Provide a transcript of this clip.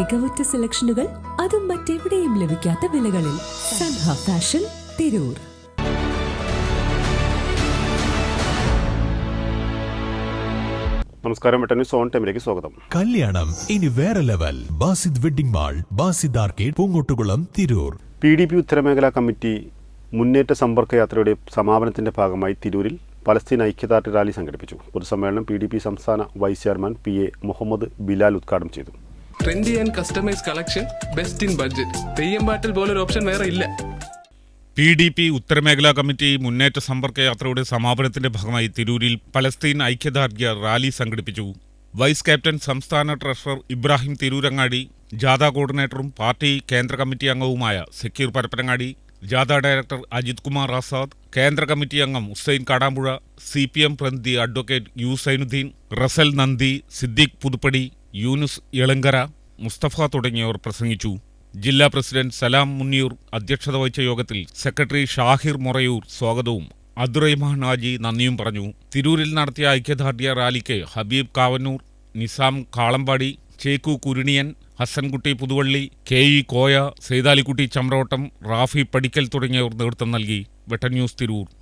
മികവുറ്റ സെലക്ഷനുകൾ അതും മറ്റെവിടെയും ലഭിക്കാത്ത വിലകളിൽ സൻഹ ഫാഷൻ തിരൂർ. നമസ്കാരം വെട്ടന്യൂ സോൺ ടൈമിലേക്ക് സ്വാഗതം. കല്യാണം ഇനി വേറെ level. Basid wedding mall Basid arcade Poongottukulam Tirur. P D P ഉത്തരമേഖലാ committee മുന്നേറ്റ സമ്പർക്ക യാത്രയുടെ സമാപനത്തിന്റെ ഭാഗമായി തിരൂരിൽ പലസ്തീൻ ഐക്യദാർഢ്യ റാലി സംഘടിപ്പിച്ചു. പൊതുസമ്മേളനം പി ഡി പി സംസ്ഥാന vice chairman P A Muhammad Bilal ഉദ്ഘാടനം ചെയ്തു. Trendy and customise collection best in budget Theyyam പോലെ പോലൊരു ഓപ്ഷൻ വേറെ ഇല്ല. പി ഡി പി ഉത്തരമേഖലാ കമ്മിറ്റി മുന്നേറ്റ സമ്പർക്ക യാത്രയുടെ സമാപനത്തിന്റെ ഭാഗമായി തിരൂരിൽ പലസ്തീൻ ഐക്യദാർഢ്യ റാലി സംഘടിപ്പിച്ചു. വൈസ് ക്യാപ്റ്റൻ സംസ്ഥാന ട്രഷറർ ഇബ്രാഹിം തിരൂരങ്ങാടി ജാഥ കോർഡിനേറ്ററും പാർട്ടി കേന്ദ്ര കമ്മിറ്റി അംഗവുമായ സക്കീർ പരപ്പനങ്ങാടി ജാഥ ഡയറക്ടർ അജിത് കുമാർ ആസാദ് കേന്ദ്ര കമ്മിറ്റി അംഗം Hussain Kadampuzha C P M പ്രതിനിധി അഡ്വക്കേറ്റ് യു സൈനുദ്ദീൻ റസൽ നന്ദി സിദ്ദീഖ് പുതുപ്പടി യൂനുസ് ഇളങ്കര മുസ്തഫ തുടങ്ങിയവർ പ്രസംഗിച്ചു. ജില്ലാ പ്രസിഡന്റ് സലാം മുന്നിയൂർ അധ്യക്ഷത വഹിച്ച യോഗത്തിൽ സെക്രട്ടറി ഷാഹിർ മൊറയൂർ സ്വാഗതവും. അബ്ദുറഹിമാൻ ഹാജി നന്ദിയും പറഞ്ഞു. തിരൂരിൽ നടത്തിയ ഐക്യദാർഢ്യ റാലിക്ക് ഹബീബ് കാവന്നൂർ നിസാം കാളമ്പാടി ചേക്കു കുരുണിയൻ ഹസൻകുട്ടി പുതുവള്ളി കെ ഇ കോയ സൈതാലിക്കുട്ടി ചമ്രോട്ടം റാഫി പടിക്കൽ തുടങ്ങിയവർ നേതൃത്വം നൽകി. വെട്ടൻ ന്യൂസ് തിരൂർ.